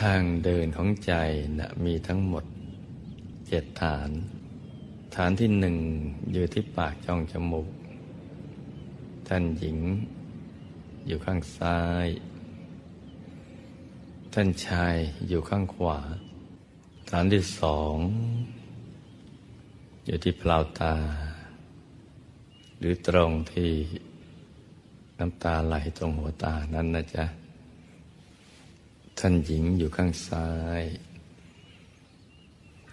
ทางเดินของใจนะมีทั้งหมดเจ็ดฐาน ฐานที่หนึ่งอยู่ที่ปากช่องจมูก ท่านหญิง อยู่ข้างซ้าย ท่านชายอยู่ข้างขวา ฐานที่สอง อยู่ที่เปล่าตา หรือตรงที่น้ำตาไหลตรงหัวตานั้นนะจ๊ะ ท่านหญิงอยู่ข้างซ้าย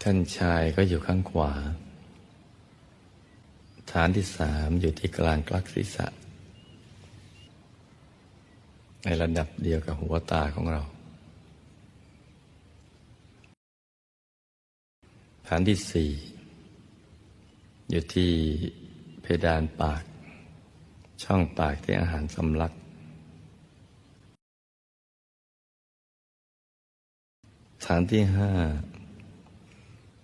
ท่านชายก็อยู่ข้างขวา ฐานที่สามอยู่ที่กลางกลักศีรษะ ในระดับเดียวกับหัวตาของเรา ฐานที่สี่อยู่ที่เพดานปาก ช่องปากที่อาหารสำลัก ฐานที่ห้า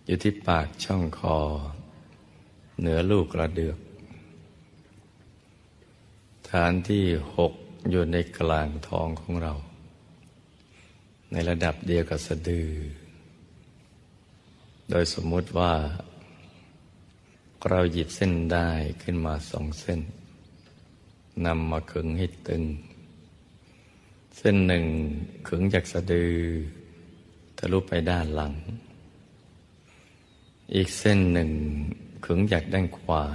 อยู่ที่ปากช่องคอ เหนือลูกกระเดือก ฐานที่หกอยู่ในกลางท้องของเรา ในระดับเดียวกับสะดือ โดยสมมุติว่า เราหยิบเส้นได้ขึ้นมาสองเส้นนำมาขึงให้ตึง เส้นหนึ่งขึงจากสะดือ ทะลุไปด้านหลัง อีกเส้นหนึ่งขึงจากด้านขวา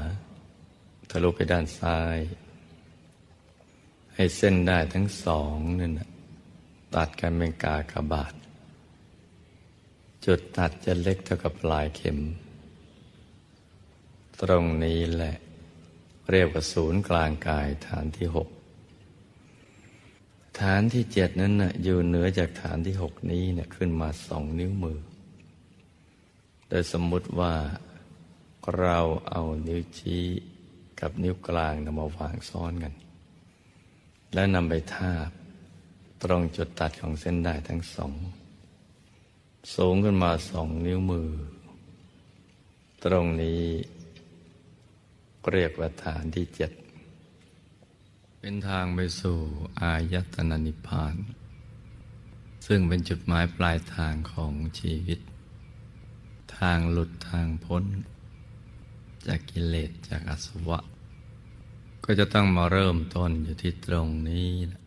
ทะลุไปด้านซ้าย ให้เส้นได้ทั้งสองนั่นนะตัดกันเป็นกากบาท จุดตัดจะเล็กเท่ากับปลายเข็ม ตรงนี้แหละ เรียกว่าศูนย์กลางกายฐานที่หก ฐานที่เจ็ดนั้นนะอยู่เหนือจากฐานที่หกนี้เนะขึ้นมาสองนิ้วมือ โดยสมมุติว่าเราเอานิ้วชี้กับนิ้วกลางนำมาวางซ้อนกัน แล้วนำไปทาบ ตรงจุดตัดของเส้นได้ทั้งสอง สูงขึ้นมาสองนิ้วมือ ตรงนี้เรียกว่าฐานที่เจ็ด เป็นทางไปสู่อายตนะนิพพาน ซึ่งเป็นจุดหมายปลายทางของชีวิต ทางหลุดทางพ้น จากกิเลสจากอสวะ ก็จะต้องมาเริ่มต้นอยู่ที่ตรงนี้นะ